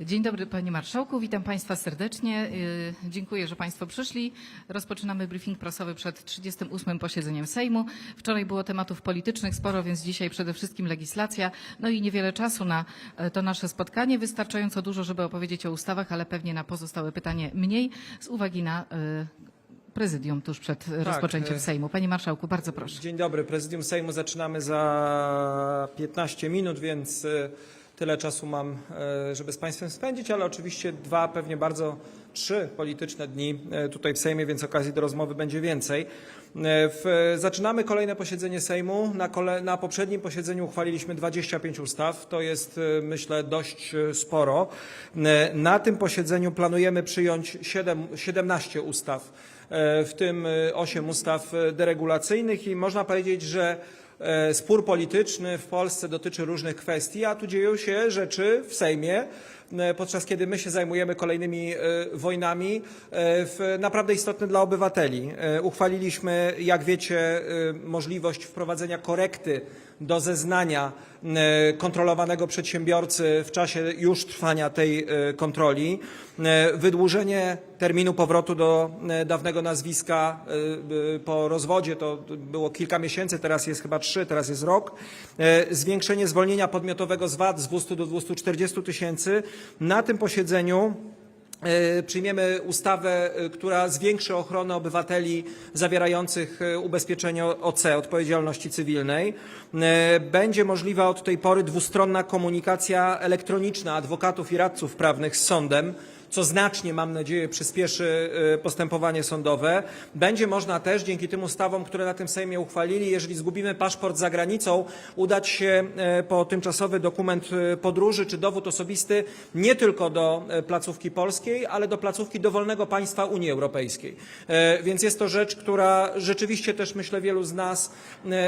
Dzień dobry Panie Marszałku, witam Państwa serdecznie. Yy, Dziękuję, że Państwo przyszli. Rozpoczynamy briefing prasowy przed 38. posiedzeniem Sejmu. Wczoraj było tematów politycznych sporo, więc dzisiaj przede wszystkim legislacja. No i niewiele czasu na e, to nasze spotkanie. Wystarczająco dużo, żeby opowiedzieć o ustawach, ale pewnie na pozostałe pytanie mniej z uwagi na e, prezydium tuż przed rozpoczęciem e, Sejmu. Panie Marszałku, bardzo proszę. Dzień dobry. Prezydium Sejmu zaczynamy za 15 minut, więc tyle czasu mam, e, żeby z Państwem spędzić, ale oczywiście dwa, pewnie bardzo trzy polityczne dni e, tutaj w Sejmie, więc okazji do rozmowy będzie więcej. E, W, zaczynamy kolejne posiedzenie Sejmu. Na, kole, na poprzednim posiedzeniu uchwaliliśmy 25 ustaw. To jest, myślę, dość sporo. Na tym posiedzeniu planujemy przyjąć 7, 17 ustaw, w tym 8 ustaw deregulacyjnych i można powiedzieć, że spór polityczny w Polsce dotyczy różnych kwestii, a tu dzieją się rzeczy w Sejmie, e, podczas kiedy my się zajmujemy kolejnymi e, wojnami, e, naprawdę istotne dla obywateli. E, Uchwaliliśmy, jak wiecie, e, możliwość wprowadzenia korekty do zeznania e, kontrolowanego przedsiębiorcy w czasie już trwania tej e, kontroli, E, wydłużenie terminu powrotu do e, dawnego nazwiska e, e, po rozwodzie, to było kilka miesięcy, teraz jest chyba trzy, teraz jest rok, E, zwiększenie zwolnienia podmiotowego z VAT z 200 do 240 tysięcy. Na tym posiedzeniu E, Przyjmiemy ustawę, e, która zwiększy ochronę obywateli zawierających e, ubezpieczenie OC, odpowiedzialności cywilnej. Będzie możliwa od tej pory dwustronna komunikacja elektroniczna adwokatów i radców prawnych z sądem co znacznie, mam nadzieję, przyspieszy e, postępowanie sądowe. Będzie można też dzięki tym ustawom, które na tym Sejmie uchwalili, jeżeli zgubimy paszport za granicą, udać się e, po tymczasowy dokument e, podróży czy dowód osobisty nie tylko do placówki polskiej, ale do placówki dowolnego państwa Unii Europejskiej. Więc jest to rzecz, która rzeczywiście też myślę wielu z nas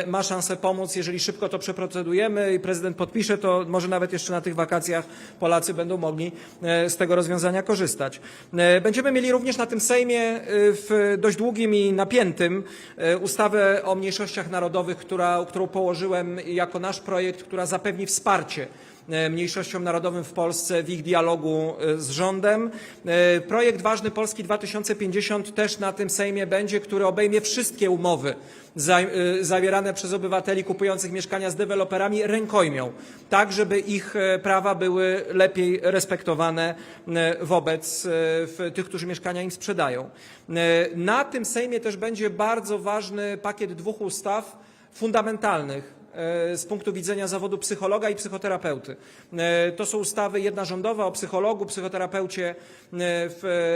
ma szansę pomóc, jeżeli szybko to przeprocedujemy i prezydent podpisze, to może nawet jeszcze na tych wakacjach Polacy będą mogli z tego rozwiązania korzystać. E, Będziemy mieli również na tym Sejmie e, w dość długim i napiętym e, ustawę o mniejszościach narodowych, która, którą położyłem jako nasz projekt, która zapewni wsparcie mniejszościom narodowym w Polsce w ich dialogu e, z rządem. E, Projekt ważny Polski 2050 też na tym Sejmie będzie, który obejmie wszystkie umowy za- e, zawierane przez obywateli kupujących mieszkania z deweloperami rękojmią, tak żeby ich e, prawa były lepiej respektowane e, wobec e, tych, którzy mieszkania im sprzedają. E, Na tym Sejmie też będzie bardzo ważny pakiet dwóch ustaw fundamentalnych e, z punktu widzenia zawodu psychologa i psychoterapeuty. E, To są ustawy, jedna rządowa o psychologu, psychoterapeucie e,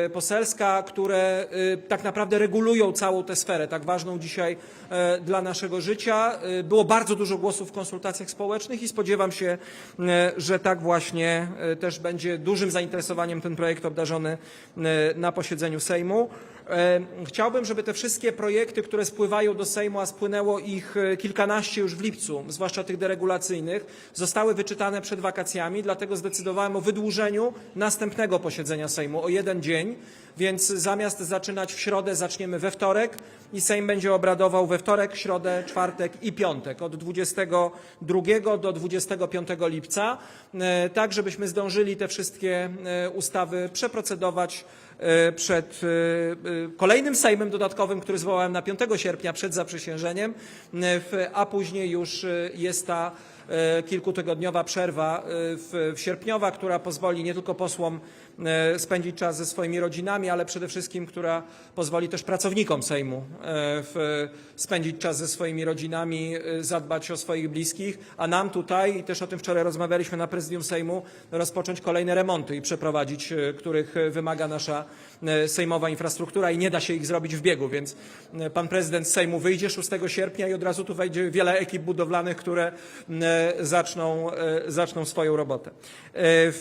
e, poselska, które e, tak naprawdę regulują całą tę sferę, tak ważną dzisiaj e, dla naszego życia. E, Było bardzo dużo głosów w konsultacjach społecznych i spodziewam się, e, że tak właśnie e, też będzie dużym zainteresowaniem ten projekt obdarzony e, na posiedzeniu Sejmu. E, Chciałbym, żeby te wszystkie projekty, które spływają do Sejmu, a spłynęło ich e, kilkanaście już w lipcu, zwłaszcza tych deregulacyjnych, zostały wyczytane przed wakacjami, dlatego zdecydowałem o wydłużeniu następnego posiedzenia Sejmu o jeden dzień, więc zamiast zaczynać w środę, zaczniemy we wtorek i Sejm będzie obradował we wtorek, środę, czwartek i piątek od 22 do 25 lipca, e, tak żebyśmy zdążyli te wszystkie ustawy przeprocedować przed e, e, kolejnym Sejmem dodatkowym, który zwołałem na 5 sierpnia przed zaprzysiężeniem, e, a później już e, jest ta e, kilkutygodniowa przerwa e, w, sierpniowa, która pozwoli nie tylko posłom e, spędzić czas ze swoimi rodzinami, ale przede wszystkim, która pozwoli też pracownikom Sejmu e, spędzić czas ze swoimi rodzinami, e, zadbać o swoich bliskich, a nam tutaj, i też o tym wczoraj rozmawialiśmy na prezydium Sejmu, rozpocząć kolejne remonty i przeprowadzić, e, których e, wymaga nasza e, sejmowa infrastruktura i nie da się ich zrobić w biegu, więc e, pan prezydent Sejmu wyjdzie 6 sierpnia i od razu tu wejdzie wiele ekip budowlanych, które e, zaczną, e, zaczną swoją robotę. E,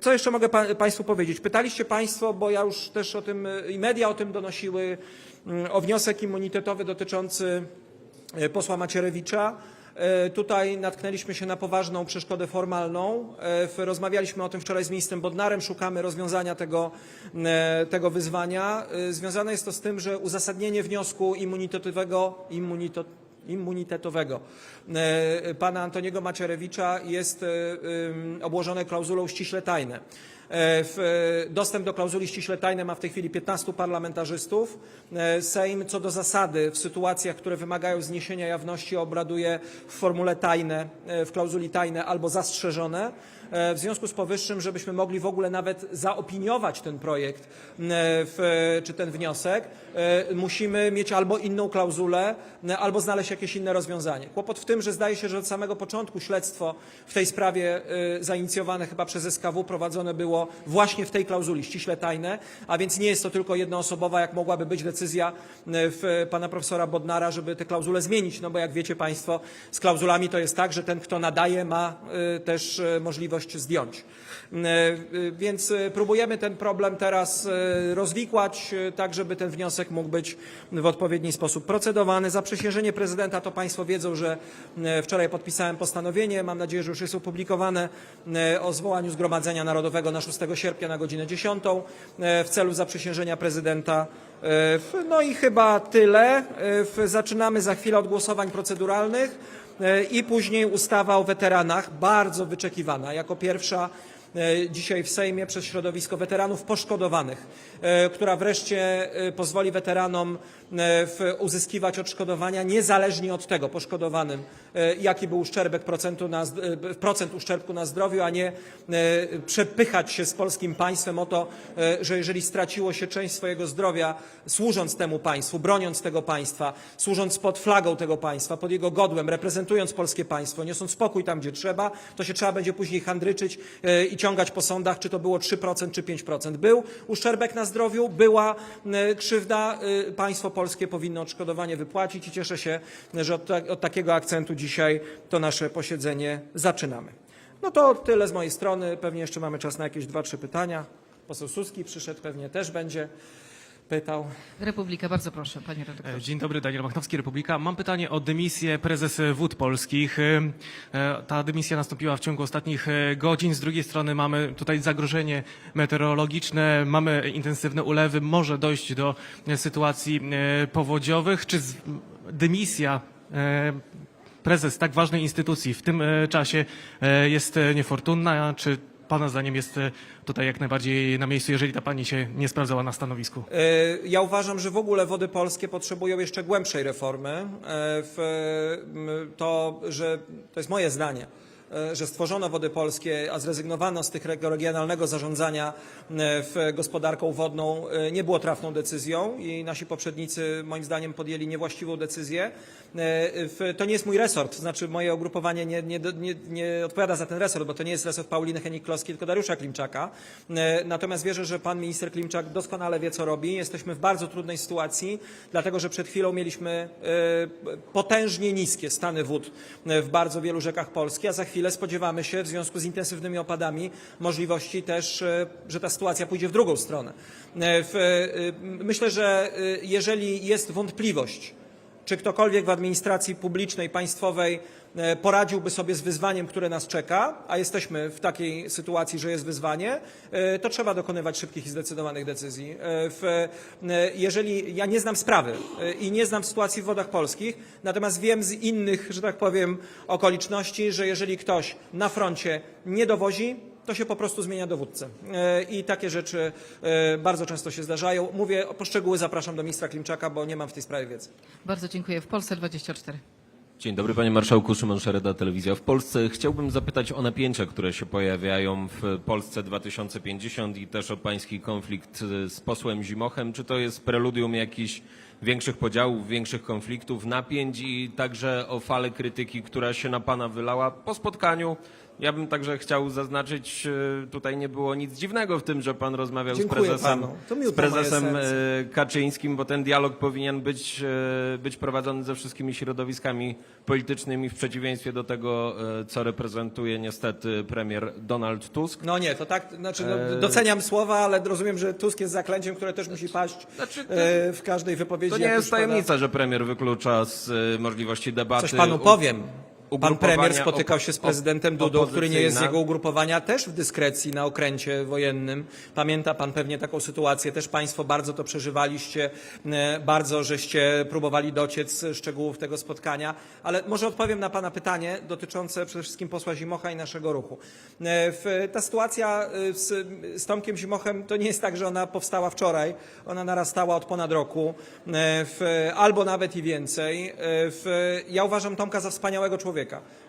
co jeszcze mogę pa, Państwu powiedzieć? Pytaliście Państwo, bo ja już też o tym, e, i media o tym donosiły, mm, o wniosek immunitetowy dotyczący e, posła Macierewicza. E, Tutaj natknęliśmy się na poważną przeszkodę formalną. Rozmawialiśmy o tym wczoraj z ministrem Bodnarem, szukamy rozwiązania tego, tego wyzwania. Związane jest to z tym, że uzasadnienie wniosku immunitetowego, immunito, immunitetowego pana Antoniego Macierewicza jest obłożone klauzulą ściśle tajne. W, e, dostęp do klauzuli ściśle tajnej ma w tej chwili 15 parlamentarzystów. E, Sejm co do zasady w sytuacjach, które wymagają zniesienia jawności obraduje w formule tajne, e, w klauzuli tajne albo zastrzeżone. E, W związku z powyższym, żebyśmy mogli w ogóle nawet zaopiniować ten projekt e, czy ten wniosek, e, musimy mieć albo inną klauzulę, e, albo znaleźć jakieś inne rozwiązanie. Kłopot w tym, że zdaje się, że od samego początku śledztwo w tej sprawie e, zainicjowane chyba przez SKW prowadzone było właśnie w tej klauzuli ściśle tajne, a więc nie jest to tylko jednoosobowa, jak mogłaby być decyzja e, w pana profesora Bodnara, żeby tę klauzulę zmienić, no bo jak wiecie Państwo, z klauzulami to jest tak, że ten, kto nadaje, ma e, też e, możliwość zdjąć. Więc próbujemy ten problem teraz rozwikłać, tak żeby ten wniosek mógł być w odpowiedni sposób procedowany. Zaprzysiężenie prezydenta to Państwo wiedzą, że wczoraj podpisałem postanowienie, mam nadzieję, że już jest opublikowane, o zwołaniu Zgromadzenia Narodowego na 6 sierpnia na godzinę 10 e, w celu zaprzysiężenia prezydenta. E, No i chyba tyle. E, Zaczynamy za chwilę od głosowań proceduralnych. I później ustawa o weteranach, bardzo wyczekiwana, jako pierwsza dzisiaj w Sejmie przez środowisko weteranów poszkodowanych, e, która wreszcie e, pozwoli weteranom e, uzyskiwać odszkodowania niezależnie od tego poszkodowanym, e, jaki był uszczerbek procentu na, e, procent uszczerbku na zdrowiu, a nie e, przepychać się z polskim państwem o to, e, że jeżeli straciło się część swojego zdrowia służąc temu państwu, broniąc tego państwa, służąc pod flagą tego państwa, pod jego godłem, reprezentując polskie państwo, niosąc spokój tam, gdzie trzeba, to się trzeba będzie później handryczyć e, i ciągać po sądach, czy to było 3% czy 5%. Był uszczerbek na zdrowiu, była krzywda, e, państwo polskie powinno odszkodowanie wypłacić i cieszę się, że od, od takiego akcentu dzisiaj to nasze posiedzenie zaczynamy. No to tyle z mojej strony. Pewnie jeszcze mamy czas na jakieś dwa, trzy pytania. Poseł Suski przyszedł, pewnie też będzie pytał. Republika, bardzo proszę, panie redaktorze. E, Dzień dobry, Daniel Machnowski, Republika. Mam pytanie o dymisję prezes Wód Polskich. E, e, Ta dymisja nastąpiła w ciągu ostatnich godzin. Z drugiej strony mamy tutaj zagrożenie meteorologiczne, mamy intensywne ulewy, może dojść do sytuacji powodziowych. Czy dymisja prezes tak ważnej instytucji w tym czasie jest niefortunna? Czy Pana zdaniem jest e, tutaj jak najbardziej na miejscu, jeżeli ta Pani się nie sprawdzała na stanowisku? E, Ja uważam, że w ogóle wody polskie potrzebują jeszcze głębszej reformy. E, to, że to jest moje zdanie, że stworzono wody polskie, a zrezygnowano z tych reg- regionalnego zarządzania e, w gospodarką wodną, e, nie było trafną decyzją i nasi poprzednicy moim zdaniem podjęli niewłaściwą decyzję. E, To nie jest mój resort, znaczy moje ugrupowanie nie, nie, nie, nie odpowiada za ten resort, bo to nie jest resort Pauliny Henik-Kloskiej, tylko Dariusza Klimczaka. E, Natomiast wierzę, że pan minister Klimczak doskonale wie, co robi. Jesteśmy w bardzo trudnej sytuacji, dlatego że przed chwilą mieliśmy e, potężnie niskie stany wód e, w bardzo wielu rzekach Polski, a za chwilę spodziewamy się w związku z intensywnymi opadami możliwości też, e, że ta sytuacja pójdzie w drugą stronę. E, e, Myślę, że jeżeli jest wątpliwość, czy ktokolwiek w administracji publicznej, państwowej e, poradziłby sobie z wyzwaniem, które nas czeka, a jesteśmy w takiej sytuacji, że jest wyzwanie, e, to trzeba dokonywać szybkich i zdecydowanych decyzji. E, jeżeli ja nie znam sprawy i nie znam sytuacji w wodach polskich, natomiast wiem z innych, że tak powiem, okoliczności, że jeżeli ktoś na froncie nie dowozi, to się po prostu zmienia dowódcę. E, I takie rzeczy e, bardzo często się zdarzają. Mówię, o poszczegóły zapraszam do ministra Klimczaka, bo nie mam w tej sprawie wiedzy. Bardzo dziękuję. W Polsce 24. Dzień dobry panie marszałku, Szymon Szereda, Telewizja w Polsce. Chciałbym zapytać o napięcia, które się pojawiają w Polsce 2050 i też o pański konflikt y, z posłem Zimochem. Czy to jest preludium jakichś większych podziałów, większych konfliktów, napięć i także o falę krytyki, która się na pana wylała po spotkaniu? Ja bym także chciał zaznaczyć, y, tutaj nie było nic dziwnego w tym, że pan rozmawiał Dziękuję z prezesem, z moje prezesem e, Kaczyńskim, bo ten dialog powinien być, e, być prowadzony ze wszystkimi środowiskami politycznymi w przeciwieństwie do tego, e, co reprezentuje niestety premier Donald Tusk. No nie, to tak, znaczy no, E, doceniam słowa, ale rozumiem, że Tusk jest zaklęciem, które też musi paść Znaczy, to- e, w każdej wypowiedzi. To nie jest już pada. tajemnica, że premier wyklucza z e, możliwości debaty. Coś panu powiem. Pan premier spotykał się z prezydentem Dudą, który nie jest z jego ugrupowania, też w dyskrecji na okręcie wojennym. Pamięta pan pewnie taką sytuację, też państwo bardzo to przeżywaliście, e, bardzo żeście próbowali dociec szczegółów tego spotkania, ale może odpowiem na pana pytanie dotyczące przede wszystkim posła Zimocha i naszego ruchu. E, Ta sytuacja e, z, z Tomkiem Zimochem to nie jest tak, że ona powstała wczoraj, ona narastała od ponad roku, albo nawet i więcej. Ja uważam Tomka za wspaniałego człowieka.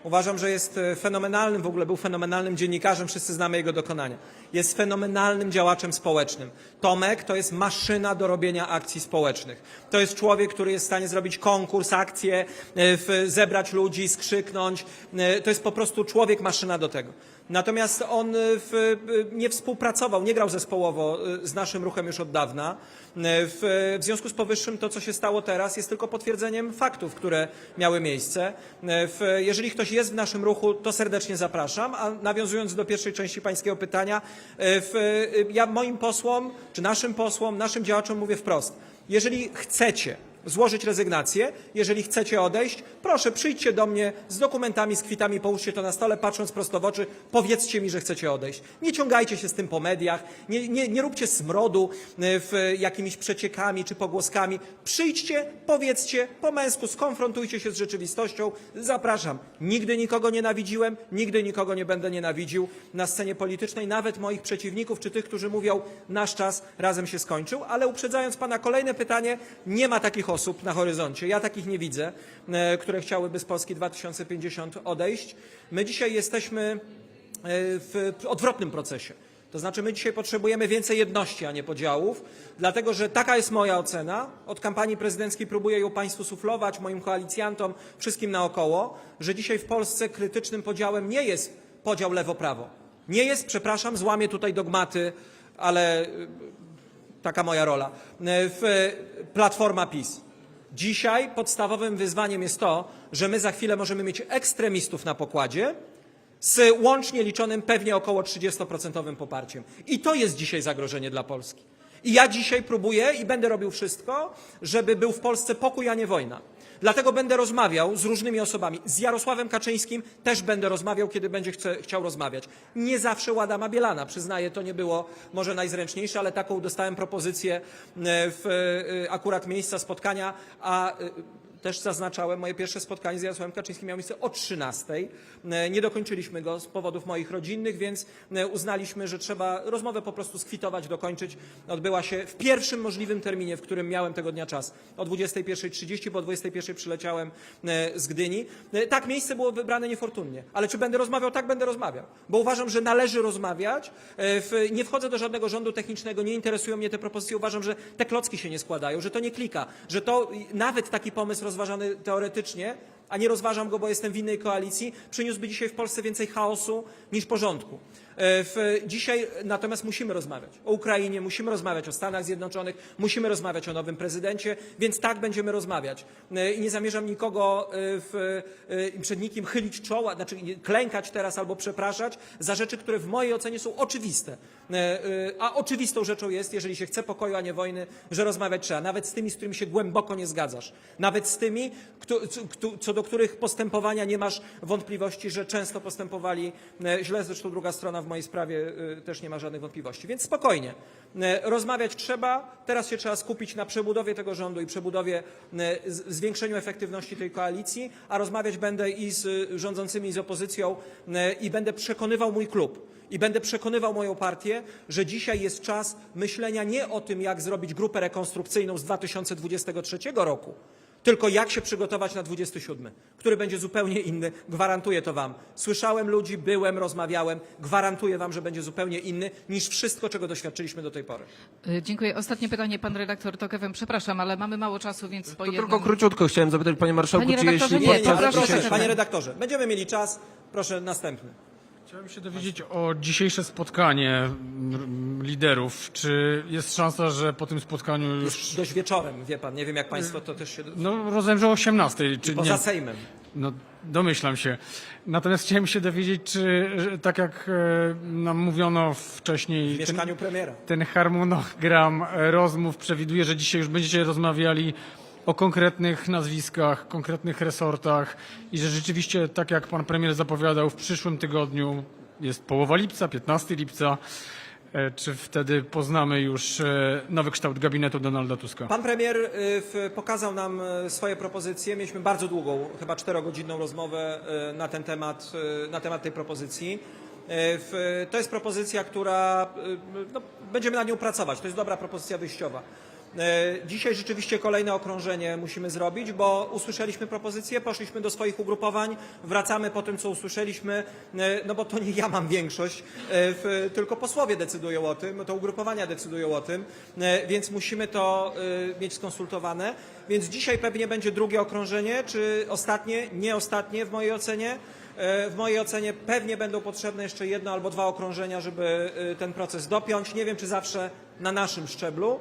Uważam, że jest e, fenomenalnym, w ogóle był fenomenalnym dziennikarzem, wszyscy znamy jego dokonania. Jest fenomenalnym działaczem społecznym. Tomek to jest maszyna do robienia akcji społecznych. To jest człowiek, który jest w stanie zrobić konkurs, akcję, e, zebrać ludzi, skrzyknąć. E, To jest po prostu człowiek, maszyna do tego. Natomiast on e, w, e, nie współpracował, nie grał zespołowo e, z naszym ruchem już od dawna. W, w związku z powyższym to, co się stało teraz, jest tylko potwierdzeniem faktów, które miały miejsce. W, jeżeli ktoś jest w naszym ruchu, to serdecznie zapraszam. A nawiązując do pierwszej części pańskiego pytania, w, ja moim posłom, czy naszym posłom, naszym działaczom mówię wprost. Jeżeli chcecie złożyć rezygnację. Jeżeli chcecie odejść, proszę przyjdźcie do mnie z dokumentami, z kwitami, połóżcie to na stole, patrząc prosto w oczy, powiedzcie mi, że chcecie odejść. Nie ciągajcie się z tym po mediach, nie, nie, nie róbcie smrodu e, w jakimiś przeciekami czy pogłoskami. Przyjdźcie, powiedzcie po męsku, skonfrontujcie się z rzeczywistością. Zapraszam. Nigdy nikogo nienawidziłem, nigdy nikogo nie będę nienawidził na scenie politycznej, nawet moich przeciwników czy tych, którzy mówią, nasz czas razem się skończył. Ale uprzedzając pana kolejne pytanie, nie ma takich osób na horyzoncie. Ja takich nie widzę, e, które chciałyby z Polski 2050 odejść. My dzisiaj jesteśmy e, w odwrotnym procesie. To znaczy, my dzisiaj potrzebujemy więcej jedności, a nie podziałów, dlatego że taka jest moja ocena. Od kampanii prezydenckiej próbuję ją Państwu suflować, moim koalicjantom, wszystkim naokoło, że dzisiaj w Polsce krytycznym podziałem nie jest podział lewo-prawo. Nie jest, przepraszam, złamię tutaj dogmaty, ale taka moja rola, e, w Platforma PiS. Dzisiaj podstawowym wyzwaniem jest to, że my za chwilę możemy mieć ekstremistów na pokładzie z łącznie liczonym pewnie około 30% poparciem. I to jest dzisiaj zagrożenie dla Polski. I ja dzisiaj próbuję i będę robił wszystko, żeby był w Polsce pokój, a nie wojna. Dlatego będę rozmawiał z różnymi osobami. Z Jarosławem Kaczyńskim też będę rozmawiał, kiedy będzie chce, chciał rozmawiać. Nie zawsze u Adama Bielana, przyznaję, to nie było może najzręczniejsze, ale taką dostałem propozycję e, w e, akurat miejsca spotkania, a e, też zaznaczałem, moje pierwsze spotkanie z Jarosławem Kaczyńskim miało miejsce o 13. E, Nie dokończyliśmy go z powodów moich rodzinnych, więc e, uznaliśmy, że trzeba rozmowę po prostu skwitować, dokończyć. Odbyła się w pierwszym możliwym terminie, w którym miałem tego dnia czas. O 21.30, bo o 21.00 przyleciałem e, z Gdyni. Tak, miejsce było wybrane niefortunnie. Ale czy będę rozmawiał? Tak, będę rozmawiał. Bo uważam, że należy rozmawiać. Nie wchodzę do żadnego rządu technicznego, nie interesują mnie te propozycje. Uważam, że te klocki się nie składają, że to nie klika, że to nawet taki pomysł rozważany teoretycznie, a nie rozważam go, bo jestem w innej koalicji, przyniósłby dzisiaj w Polsce więcej chaosu niż porządku. E, W, dzisiaj natomiast musimy rozmawiać o Ukrainie, musimy rozmawiać o Stanach Zjednoczonych, musimy rozmawiać o nowym prezydencie, więc tak będziemy rozmawiać. E, I nie zamierzam nikogo e, w, przed nikim chylić czoła, znaczy klękać teraz albo przepraszać za rzeczy, które w mojej ocenie są oczywiste. E, e, A oczywistą rzeczą jest, jeżeli się chce pokoju, a nie wojny, że rozmawiać trzeba. Nawet z tymi, z którymi się głęboko nie zgadzasz. Nawet z tymi, co- do których postępowania nie masz wątpliwości, że często postępowali e, źle. Zresztą druga strona w mojej sprawie też nie ma żadnych wątpliwości. Więc spokojnie. Rozmawiać trzeba. Teraz się trzeba skupić na przebudowie tego rządu i przebudowie, zwiększeniu efektywności tej koalicji, a rozmawiać będę i z rządzącymi, i z opozycją i będę przekonywał mój klub. I będę przekonywał moją partię, że dzisiaj jest czas myślenia nie o tym, jak zrobić grupę rekonstrukcyjną z 2023 roku, tylko jak się przygotować na 27, który będzie zupełnie inny. Gwarantuję to Wam. Słyszałem ludzi, byłem, rozmawiałem. Gwarantuję Wam, że będzie zupełnie inny niż wszystko, czego doświadczyliśmy do tej pory. Y, Dziękuję. Ostatnie pytanie, pan redaktor Tokewem. Przepraszam, ale mamy mało czasu, więc po To jednym... tylko króciutko chciałem zapytać, panie marszałku, Panie czy redaktorze, jeśli... nie, nie, proszę, proszę. panie redaktorze, będziemy mieli czas. Proszę następny. Chciałem się dowiedzieć o dzisiejsze spotkanie mm, liderów. Czy jest szansa, że po tym spotkaniu już... Dość wieczorem, wie pan. Nie wiem, jak państwo to też się... No rozumiem, że o 18, czy Poza nie? Sejmem. No domyślam się. Natomiast chciałem się dowiedzieć, czy że tak jak e, nam mówiono wcześniej... W mieszkaniu premiera. ten harmonogram e, rozmów przewiduje, że dzisiaj już będziecie rozmawiali o konkretnych nazwiskach, konkretnych resortach i że rzeczywiście, tak jak pan premier zapowiadał, w przyszłym tygodniu jest połowa lipca, 15 lipca, e, czy wtedy poznamy już e, nowy kształt gabinetu Donalda Tuska? Pan premier w, pokazał nam swoje propozycje. Mieliśmy bardzo długą, chyba czterogodzinną rozmowę na ten temat, na temat tej propozycji. To jest propozycja, która no, będziemy nad nią pracować. To jest dobra propozycja wyjściowa. Y, Dzisiaj rzeczywiście kolejne okrążenie musimy zrobić, bo usłyszeliśmy propozycje, poszliśmy do swoich ugrupowań, wracamy po tym, co usłyszeliśmy, y, no bo to nie ja mam większość, w, tylko posłowie decydują o tym, to ugrupowania decydują o tym, więc musimy to mieć skonsultowane. Więc dzisiaj pewnie będzie drugie okrążenie, czy ostatnie, nie ostatnie w mojej ocenie. E, W mojej ocenie pewnie będą potrzebne jeszcze jedno albo dwa okrążenia, żeby ten proces dopiąć. Nie wiem, czy zawsze na naszym szczeblu.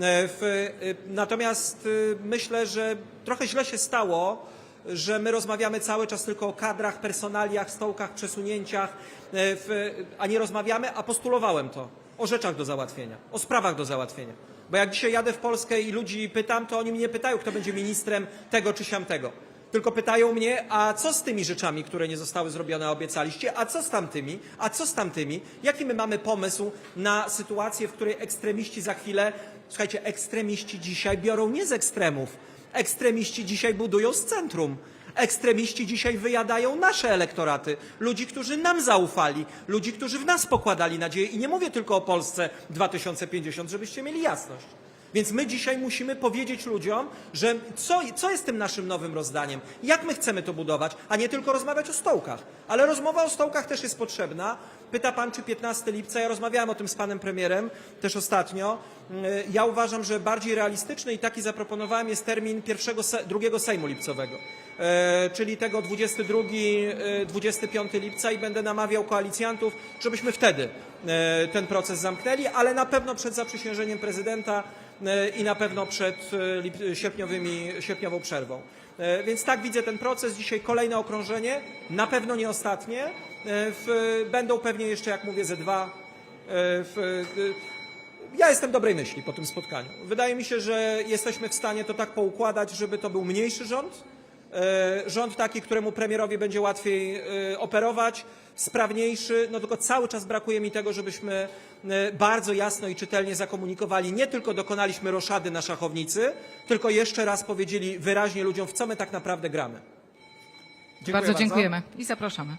E, W, y, natomiast y, myślę, że trochę źle się stało, że my rozmawiamy cały czas tylko o kadrach, personaliach, stołkach, przesunięciach, e, w, a nie rozmawiamy, a postulowałem to, o rzeczach do załatwienia, o sprawach do załatwienia. Bo jak dzisiaj jadę w Polskę i ludzi pytam, to oni mnie pytają, kto będzie ministrem tego czy siamtego. Tylko pytają mnie, a co z tymi rzeczami, które nie zostały zrobione, a obiecaliście, a co z tamtymi, a co z tamtymi? Jaki my mamy pomysł na sytuację, w której ekstremiści za chwilę, słuchajcie, ekstremiści dzisiaj biorą nie z ekstremów, ekstremiści dzisiaj budują z centrum. Ekstremiści dzisiaj wyjadają nasze elektoraty, ludzi, którzy nam zaufali, ludzi, którzy w nas pokładali nadzieję. I nie mówię tylko o Polsce 2050, żebyście mieli jasność. Więc my dzisiaj musimy powiedzieć ludziom, że co, co jest tym naszym nowym rozdaniem, jak my chcemy to budować, a nie tylko rozmawiać o stołkach. Ale rozmowa o stołkach też jest potrzebna. Pyta pan, czy 15 lipca, ja rozmawiałem o tym z panem premierem też ostatnio. Yy, Ja uważam, że bardziej realistyczny i taki zaproponowałem jest termin pierwszego, drugiego Sejmu lipcowego. E, czyli tego 22, e, 25 lipca i będę namawiał koalicjantów, żebyśmy wtedy e, ten proces zamknęli, ale na pewno przed zaprzysiężeniem prezydenta i na pewno przed sierpniowymi, sierpniową przerwą. Więc tak widzę ten proces. Dzisiaj kolejne okrążenie, na pewno nie ostatnie. E, będą pewnie jeszcze, jak mówię, ze dwa. E, e, ja jestem dobrej myśli po tym spotkaniu. Wydaje mi się, że jesteśmy w stanie to tak poukładać, żeby to był mniejszy rząd, rząd taki, któremu premierowi będzie łatwiej operować, sprawniejszy, no tylko cały czas brakuje mi tego, żebyśmy bardzo jasno i czytelnie zakomunikowali, nie tylko dokonaliśmy roszady na szachownicy, tylko jeszcze raz powiedzieli wyraźnie ludziom, w co my tak naprawdę gramy. Dziękuję bardzo dziękujemy i zapraszamy.